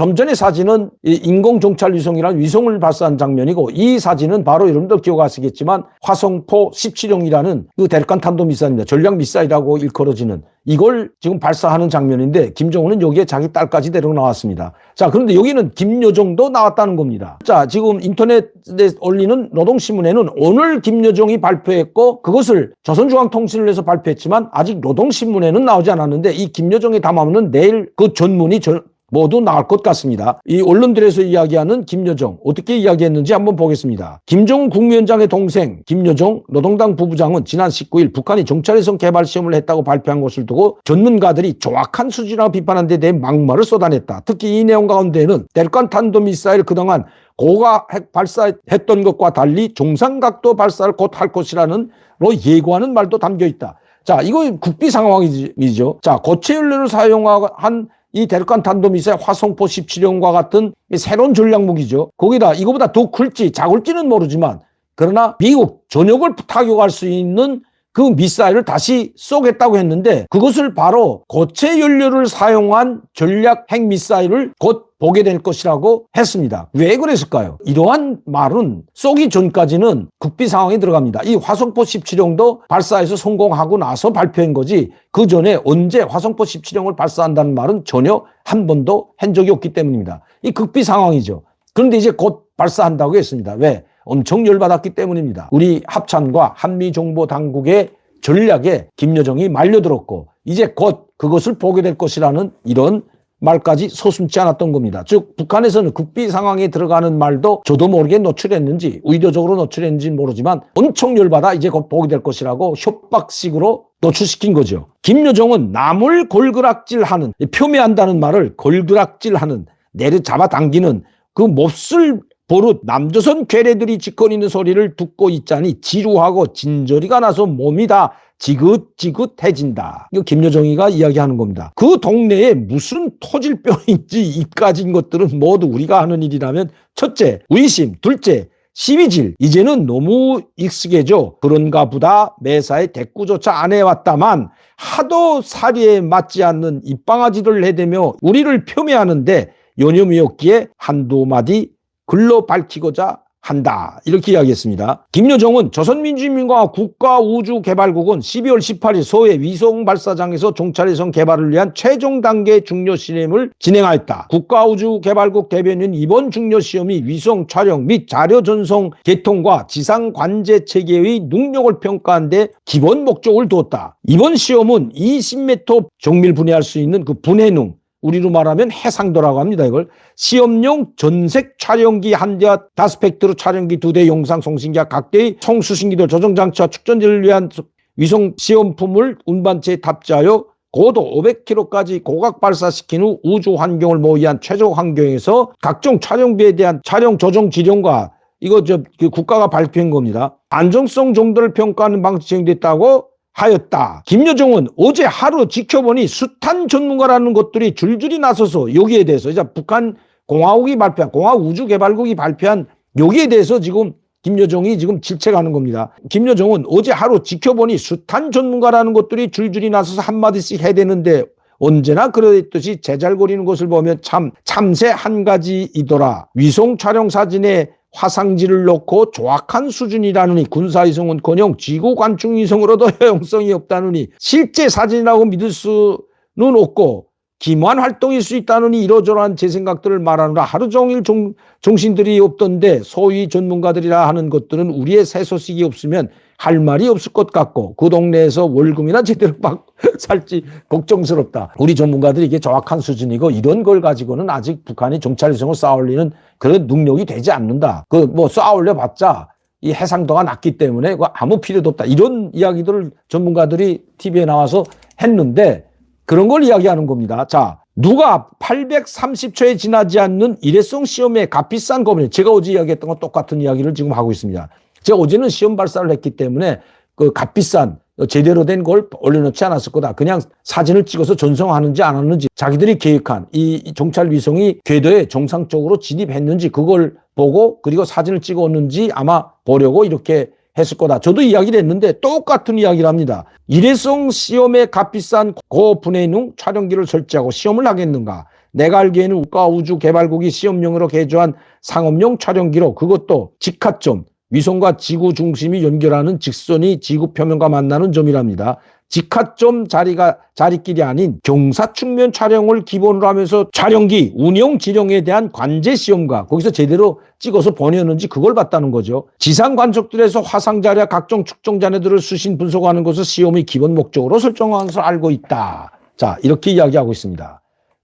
좀 전의 사진은 이 인공종찰위성이라는 위성을 발사한 장면이고 이 사진은 바로 여러분들 기억하시겠지만 화성포 17형이라는 그 대륙간 탄도 미사일입니다. 전략 미사일이라고 일컬어지는 이걸 지금 발사하는 장면인데 김정은은 여기에 자기 딸까지 데리고 나왔습니다. 자 그런데 여기는 김여정도 나왔다는 겁니다. 자 지금 인터넷에 올리는 노동신문에는 오늘 김여정이 발표했고 그것을 조선중앙통신을해서 발표했지만 아직 노동신문에는 나오지 않았는데 이 김여정의 담화문은 내일 그 전문이 저- 모두 나올 것 같습니다. 이 언론들에서 이야기하는 김여정 어떻게 이야기했는지 한번 보겠습니다. 김정은 국무위원장의 동생 김여정 노동당 부부장은 지난 19일 북한이 정찰위성 개발 시험을 했다고 발표한 것을 두고 전문가들이 정확한 수준이라고 비판한 데 대해 막말을 쏟아냈다. 특히 이 내용 가운데는 대륙간 탄도미사일 그동안 고가 핵 발사했던 것과 달리 종상각도 발사를 곧 할 것이라는 로 예고하는 말도 담겨 있다. 자, 이거 국비 상황이죠. 자, 고체 연료를 사용한 이 대륙간 탄도미사일 화성포 17형과 같은 이 새로운 전략 무기죠. 거기다 이거보다 더 클지 작을지는 모르지만 그러나 미국 전역을 타격할 수 있는 그 미사일을 다시 쏘겠다고 했는데 그것을 바로 고체 연료를 사용한 전략 핵 미사일을 곧 보게 될 것이라고 했습니다. 왜 그랬을까요? 이러한 말은 쏘기 전까지는 국비 상황에 들어갑니다. 이 화성포 17형도 발사해서 성공하고 나서 발표한 거지 그 전에 언제 화성포 17형을 발사한다는 말은 전혀 한 번도 한 적이 없기 때문입니다. 이 국비 상황이죠. 그런데 이제 곧 발사한다고 했습니다. 왜? 엄청 열받았기 때문입니다. 우리 합참과 한미정보당국의 전략에 김여정이 말려들었고 이제 곧 그것을 보게 될 것이라는 이런 말까지 서슴지 않았던 겁니다. 즉 북한에서는 국비 상황에 들어가는 말도 저도 모르게 노출했는지 의도적으로 노출했는지 모르지만 엄청 열받아 이제 곧 보게 될 것이라고 협박식으로 노출시킨 거죠. 김여정은 남을 골그락질하는 표매한다는 말을 골그락질하는 내려 잡아 당기는 그 몹쓸 버릇 남조선 괴뢰들이 짓거리는 소리를 듣고 있자니 지루하고 진저리가 나서 몸이 다 지긋지긋해진다. 이거 김여정이가 이야기하는 겁니다. 그 동네에 무슨 토질병인지 입가진 것들은 모두 우리가 하는 일이라면 첫째, 의심, 둘째, 시비질. 이제는 너무 익숙해져. 그런가 보다 매사에 대꾸조차 안 해왔다만 하도 사리에 맞지 않는 입방아지를 해대며 우리를 폄훼하는데 여념이 없기에 한두 마디 글로 밝히고자 한다. 이렇게 이야기했습니다. 김여정은 조선민주인민공화국 국가우주개발국은 12월 18일 서해 위성 발사장에서 종찰위성 개발을 위한 최종 단계 중요 실험을 진행하였다. 국가우주개발국 대변인 이번 중요 시험이 위성 촬영 및 자료 전송 개통과 지상 관제 체계의 능력을 평가한 데 기본 목적을 두었다. 이번 시험은 20m 정밀 분해할 수 있는 그 분해능 우리로 말하면 해상도라고 합니다. 이걸 시험용 전색 촬영기 한 대와 다스펙트로 촬영기 두 대, 영상 송신기와 각대의 총수신기도 조정 장치와 축전지를 위한 위성 시험품을 운반체에 탑재하여 고도 500km까지 고각 발사시킨 후 우주 환경을 모의한 최적 환경에서 각종 촬영비에 대한 촬영 조정 지령과 이거 저그 국가가 발표한 겁니다. 안정성 정도를 평가하는 방식이 진행됐다고 하였다. 김여정은 어제 하루 지켜보니 숱한 전문가라는 것들이 줄줄이 나서서 여기에 대해서 이제 북한 공화국이 발표한 공화국 우주개발국이 발표한 여기에 대해서 지금 김여정이 지금 질책하는 겁니다. 김여정은 어제 하루 지켜보니 숱한 전문가라는 것들이 줄줄이 나서서 한마디씩 해대는데 언제나 그러했듯이 제잘거리는 것을 보면 참 참새 한 가지이더라. 위성 촬영 사진에 화상지를 놓고 정확한 수준이라느니 군사위성은커녕 지구 관중위성으로도 효용성이 없다느니 실제 사진이라고 믿을 수는 없고 기만 활동일 수 있다느니 이러저러한 제 생각들을 말하느라 하루 종일 정, 정신들이 없던데 소위 전문가들이라 하는 것들은 우리의 새 소식이 없으면 할 말이 없을 것 같고 그 동네에서 월급이나 제대로 받 살지 걱정스럽다. 우리 전문가들이 이게 정확한 수준이고 이런 걸 가지고는 아직 북한이 정찰위성을 쌓아올리는 그런 능력이 되지 않는다. 그 뭐 쌓아올려 봤자 이 해상도가 낮기 때문에 아무 필요도 없다. 이런 이야기들을 전문가들이 TV에 나와서 했는데 그런 걸 이야기하는 겁니다. 자, 누가 830초에 지나지 않는 일회성 시험의 값비싼 거면 제가 어제 이야기했던 건 똑같은 이야기를 지금 하고 있습니다. 제가 어제는 시험 발사를 했기 때문에 그 값비싼 제대로 된 걸 올려놓지 않았을 거다. 그냥 사진을 찍어서 전송하는지 안 하는지 자기들이 계획한 이 종찰 위성이 궤도에 정상적으로 진입했는지 그걸 보고 그리고 사진을 찍었는지 아마 보려고 이렇게 했을 거다. 저도 이야기를 했는데 똑같은 이야기를 합니다. 일회성 시험에 값비싼 고분해능 촬영기를 설치하고 시험을 하겠는가? 내가 알기에는 국가우주개발국이 시험용으로 개조한 상업용 촬영기로 그것도 직하점, 위성과 지구 중심이 연결하는 직선이 지구 표면과 만나는 점이랍니다. 직하점 자리가 자리끼리 아닌 경사 측면 촬영을 기본으로 하면서 촬영기 운영 지령에 대한 관제 시험과 거기서 제대로 찍어서 보내었는지 그걸 봤다는 거죠. 지상 관측들에서 화상 자료와 각종 측정 자료들을 수신 분석하는 것을 시험의 기본 목적으로 설정한 것을 알고 있다. 자 이렇게 이야기하고 있습니다.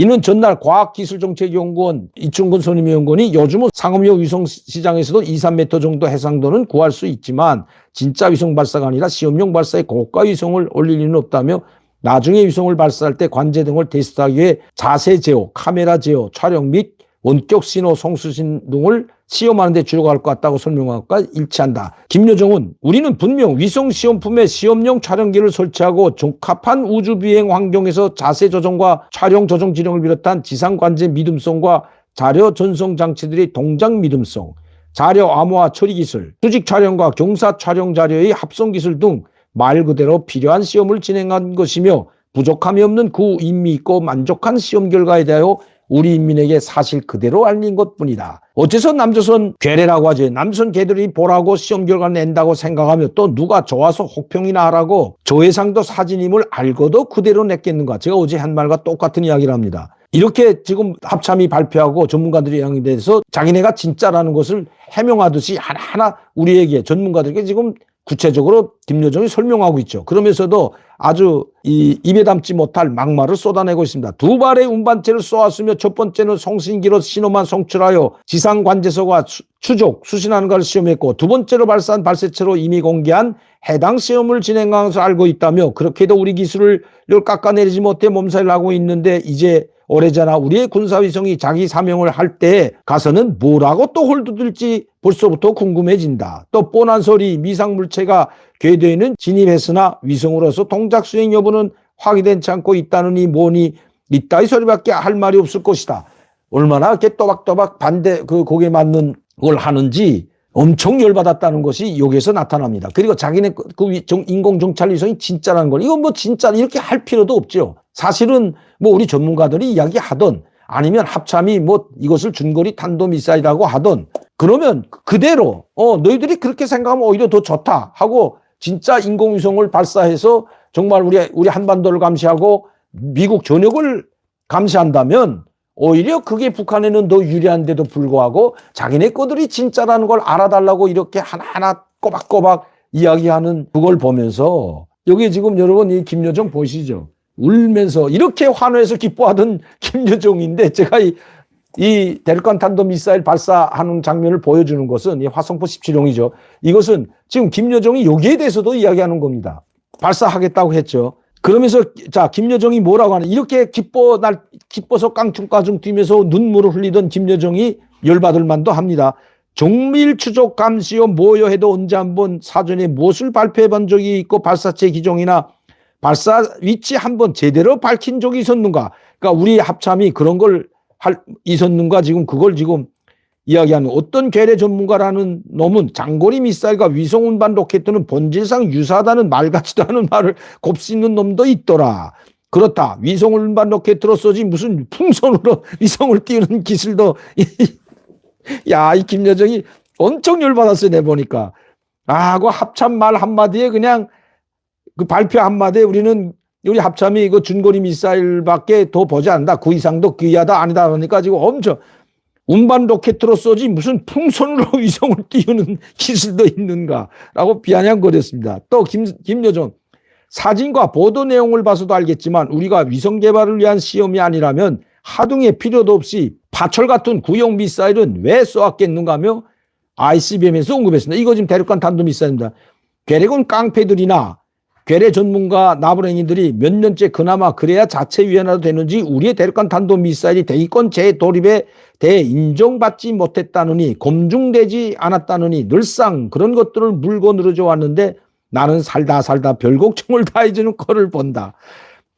이는 전날 과학기술정책연구원 이충근 선임연구원이 요즘은 상업용 위성 시장에서도 2, 3m 정도 해상도는 구할 수 있지만 진짜 위성 발사가 아니라 시험용 발사에 고가 위성을 올릴 리는 없다며 나중에 위성을 발사할 때 관제 등을 테스트하기 위해 자세 제어, 카메라 제어, 촬영 및 원격 신호 송수신 등을 시험하는 데 주력할 것 같다고 설명한 것과 일치한다. 김여정은 우리는 분명 위성 시험품에 시험용 촬영기를 설치하고 적합한 우주 비행 환경에서 자세 조정과 촬영 조정 지령을 비롯한 지상 관제 믿음성과 자료 전송 장치들의 동작 믿음성, 자료 암호화 처리 기술, 수직 촬영과 경사 촬영 자료의 합성 기술 등 말 그대로 필요한 시험을 진행한 것이며 부족함이 없는 그 의미 있고 만족한 시험 결과에 대하여 우리 인민에게 사실 그대로 알린 것뿐이다. 어째서 남조선 괴뢰라고 하죠. 남조선 개들이 보라고 시험 결과 낸다고 생각하며 또 누가 좋아서 혹평이나 하라고 조회상도 사진임을 알고도 그대로 냈겠는가. 제가 어제 한 말과 똑같은 이야기를 합니다. 이렇게 지금 합참이 발표하고 전문가들이 대해서 자기네가 진짜라는 것을 해명하듯이 하나하나 우리에게 전문가들에게 지금 구체적으로 김여정이 설명하고 있죠. 그러면서도 아주 이 입에 담지 못할 막말을 쏟아내고 있습니다. 두 발의 운반체를 쏘았으며 첫 번째는 송신기로 신호만 송출하여 지상 관제소가 추적 수신하는 것을 시험했고 두 번째로 발사한 발사체로 이미 공개한 해당 시험을 것을 알고 있다며 그렇게도 우리 기술을 깎아내리지 못해 몸살을 하고 있는데 이제 오래전에 우리의 군사위성이 자기 사명을 할 때 가서는 뭐라고 또 홀두들지 벌써부터 궁금해진다. 또 뻔한 소리 미상물체가 궤도에는 진입했으나 위성으로서 동작 수행 여부는 확인되지 않고 있다느니 뭐니 이따위 소리밖에 할 말이 없을 것이다. 얼마나 이렇게 또박또박 반대 그 곡에 맞는 걸 하는지 엄청 열받았다는 것이 여기에서 나타납니다. 그리고 자기네 그 인공 정찰 위성이 진짜라는 걸 이건 뭐 진짜 이렇게 할 필요도 없죠. 사실은 뭐 우리 전문가들이 이야기하던 아니면 합참이 뭐 이것을 중거리 탄도미사일이라고 하던 그러면 그대로 어 너희들이 그렇게 생각하면 오히려 더 좋다 하고 진짜 인공위성을 발사해서 정말 우리 우리 한반도를 감시하고 미국 전역을 감시한다면 오히려 그게 북한에는 더 유리한데도 불구하고 자기네 거들이 진짜라는 걸 알아달라고 이렇게 하나하나 꼬박꼬박 이야기하는 그걸 보면서 여기 지금 여러분 이 김여정 보시죠. 울면서 이렇게 환호해서 기뻐하던 김여정인데 제가 이, 이 대륙간 탄도 미사일 발사하는 장면을 보여주는 것은 이 화성포 17형이죠. 이것은 지금 김여정이 여기에 대해서도 이야기하는 겁니다. 발사하겠다고 했죠. 그러면서 자 김여정이 뭐라고 하는 이렇게 기뻐 날 기뻐서 깡충깡충 뛰면서 눈물을 흘리던 김여정이 열받을 만도 합니다. 종밀 추적 감시요 뭐요 해도 언제 한번 사전에 무엇을 발표해 본 적이 있고 발사체 기종이나 발사 위치 한번 제대로 밝힌 적이 있었는가? 그러니까 우리 합참이 그런 걸 할, 있었는가? 지금 그걸 지금 이야기하는 어떤 괴뢰 전문가라는 놈은 장거리 미사일과 위성 운반 로켓들은 본질상 유사하다는 말 같지도 않은 말을 곱씹는 놈도 있더라. 그렇다. 위성 운반 로켓으로 쏘지 무슨 풍선으로 위성을 띄우는 기술도 야, 이 김여정이 엄청 열받았어요, 내 보니까. 아, 그 합참 말 한마디에 그냥 그 발표 한마디에 우리는 우리 합참이 이거 준거리 미사일밖에 더 보지 않는다. 그 이상도 귀하다 아니다 그러니까 지금 엄청 운반 로켓으로 쏘지 무슨 풍선으로 위성을 띄우는 기술도 있는가라고 비아냥거렸습니다. 또 김, 김여정 사진과 보도 내용을 봐서도 알겠지만 우리가 위성 개발을 위한 시험이 아니라면 하등의 필요도 없이 파철 같은 구형 미사일은 왜 쏘았겠는가 하며 ICBM에서 언급했습니다. 이거 지금 대륙간 탄도미사일입니다. 괴뢰군 깡패들이나 괴뢰 전문가 나부랭이들이 몇 년째 그나마 그래야 자체 위안화도 되는지 우리의 대륙간 탄도 미사일이 대기권 재도립에 대해 인정받지 못했다느니 검증되지 않았다느니 늘상 그런 것들을 물고 늘어져 왔는데 나는 살다 살다 별 걱정을 다 해주는 꼴을 본다.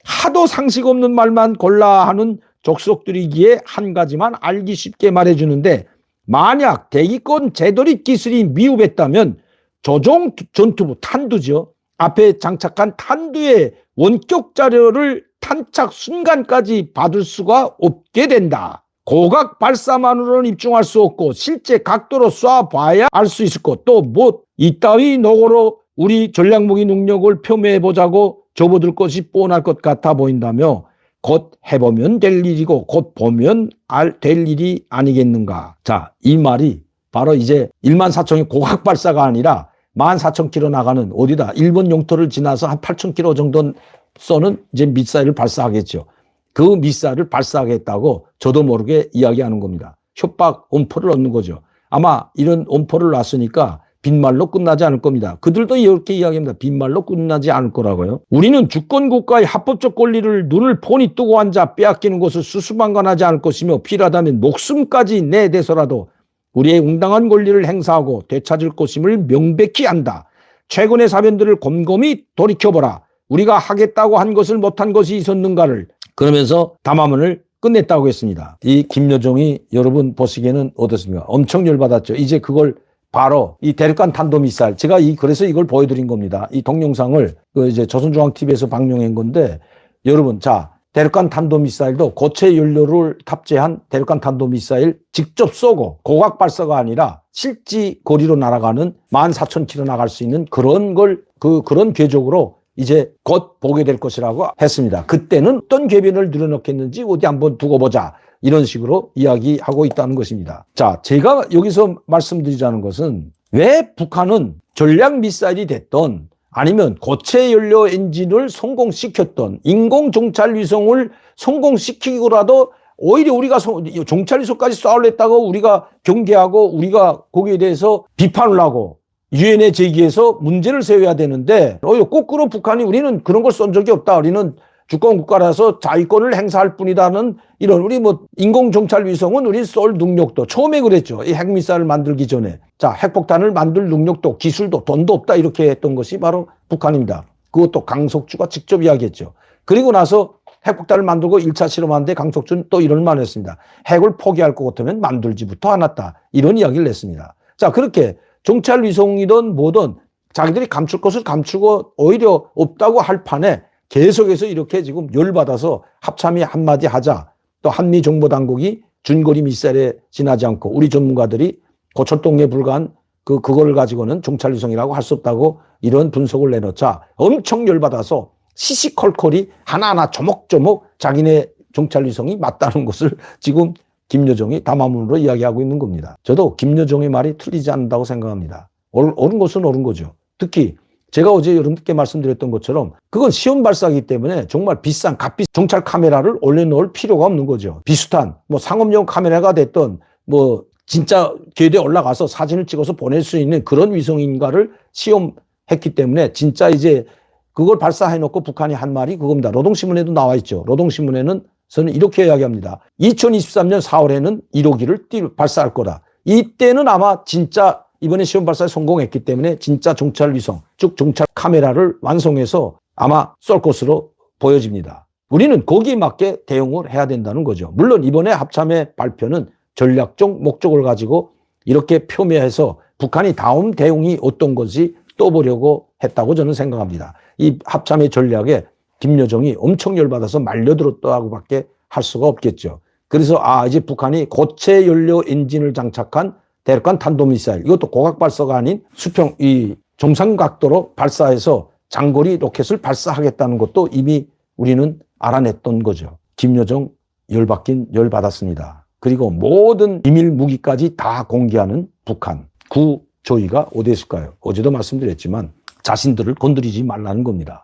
하도 상식 없는 말만 골라 하는 족속들이기에 한 가지만 알기 쉽게 말해주는데 만약 대기권 재도립 기술이 미흡했다면 조종 전투부 탄두죠. 앞에 장착한 탄두의 원격 자료를 탄착 순간까지 받을 수가 없게 된다. 고각 발사만으로는 입증할 수 없고 실제 각도로 쏴봐야 알 수 있을 것. 또 뭐 이따위 노고로 우리 전략무기 능력을 표명해 보자고 접어들 것이 뻔할 것 같아 보인다며 곧 해보면 될 일이고 곧 보면 알 될 일이 아니겠는가. 자, 이 말이 바로 이제 1만 4천이 고각 발사가 아니라 1만 4천 킬로 나가는 어디다 일본 영토를 지나서 한 8천 킬로 정도 쏘는 이제 미사일을 발사하겠죠. 그 미사일을 발사하겠다고 저도 모르게 이야기하는 겁니다. 협박 엄포를 얻는 거죠. 아마 이런 엄포를 놨으니까 빈말로 끝나지 않을 겁니다. 그들도 이렇게 이야기합니다. 빈말로 끝나지 않을 거라고요. 우리는 주권 국가의 합법적 권리를 눈을 폰이 뜨고 앉아 빼앗기는 것을 수수방관하지 않을 것이며 필요하다면 목숨까지 내대서라도 우리의 응당한 권리를 행사하고 되찾을 것임을 명백히 안다. 최근의 사변들을 곰곰이 돌이켜보라. 우리가 하겠다고 한 것을 못한 것이 있었는가를 그러면서 담화문을 끝냈다고 했습니다. 이 김여정이 여러분 보시기에는 어떻습니까? 엄청 열받았죠. 이제 그걸 바로 이 대륙간 탄도미사일 제가 이 그래서 이걸 보여드린 겁니다. 이 동영상을 그 이제 조선중앙TV에서 방영한 건데 여러분 자 대륙간 탄도미사일도 고체 연료를 탑재한 대륙간 탄도미사일 직접 쏘고 고각 발사가 아니라 실지 거리로 날아가는 14,000km 나갈 수 있는 그런 걸 그 그런 궤적으로 이제 곧 보게 될 것이라고 했습니다. 그때는 어떤 궤변을 늘어놓겠는지 어디 한번 두고 보자. 이런 식으로 이야기하고 있다는 것입니다. 자, 제가 여기서 말씀드리자는 것은 왜 북한은 전략 미사일이 됐던 아니면 고체 연료 엔진을 성공시켰던 인공 정찰 위성을 성공시키고라도 오히려 우리가 정찰 위성까지 쏴올렸다고 우리가 경계하고 우리가 거기에 대해서 비판을 하고 유엔에 제기해서 문제를 세워야 되는데 오히려 거꾸로 북한이 우리는 그런 걸 쏜 적이 없다. 우리는 주권 국가라서 자위권을 행사할 뿐이다는 이런 우리 뭐 인공 정찰 위성은 우리 쏠 능력도 처음에 그랬죠. 이 핵미사일을 만들기 전에 자 핵폭탄을 만들 능력도 기술도 돈도 없다 이렇게 했던 것이 바로 북한입니다. 그것도 강석주가 직접 이야기했죠. 그리고 나서 핵폭탄을 만들고 1차 실험하는데 강석주는 또 이런 말을 했습니다. 핵을 포기할 것 같으면 만들지부터 않았다. 이런 이야기를 냈습니다. 자 그렇게 정찰 위성이든 뭐든 자기들이 감출 것을 감추고 오히려 없다고 할 판에 계속해서 이렇게 지금 열받아서 합참이 한마디 하자. 또 한미 정보당국이 준거리 미사일에 지나지 않고 우리 전문가들이 고철동에 불과한 그, 그걸 가지고는 정찰위성이라고 할 수 없다고 이런 분석을 내놓자 엄청 열받아서 시시콜콜이 하나하나 조목조목 자기네 정찰위성이 맞다는 것을 지금 김여정이 담화문으로 이야기하고 있는 겁니다. 저도 김여정의 말이 틀리지 않는다고 생각합니다. 옳은 것은 옳은 거죠. 특히 제가 어제 여러분께 말씀드렸던 것처럼 그건 시험 발사기 때문에 정말 비싼 값비 정찰 카메라를 올려놓을 필요가 없는 거죠. 비슷한 뭐 상업용 카메라가 됐던 뭐 진짜 궤도에 올라가서 사진을 찍어서 보낼 수 있는 그런 위성인가를 시험했기 때문에 진짜 이제 그걸 발사해 놓고 북한이 한 말이 그겁니다. 노동신문에도 나와 있죠. 노동신문에는 저는 이렇게 이야기합니다. 2023년 4월에는 1호기를 띄, 발사할 거다. 이때는 아마 진짜 이번에 시험 발사에 성공했기 때문에 진짜 정찰 위성, 즉 정찰 카메라를 완성해서 아마 쏠 것으로 보여집니다. 우리는 거기에 맞게 대응을 해야 된다는 거죠. 물론 이번에 합참의 발표는 전략적 목적을 가지고 이렇게 표명해서 북한이 다음 대응이 어떤 것이 떠보려고 했다고 저는 생각합니다. 이 합참의 전략에 김여정이 엄청 열받아서 말려들었다고밖에 할 수가 없겠죠. 그래서 아 이제 북한이 고체 연료 엔진을 장착한 대륙간 탄도미사일 이것도 고각 발사가 아닌 수평 이 정상 각도로 발사해서 장거리 로켓을 발사하겠다는 것도 이미 우리는 알아냈던 거죠. 김여정 열받긴 열받았습니다. 그리고 모든 비밀 무기까지 다 공개하는 북한 구 조의가 어디 있을까요? 어제도 말씀드렸지만 자신들을 건드리지 말라는 겁니다.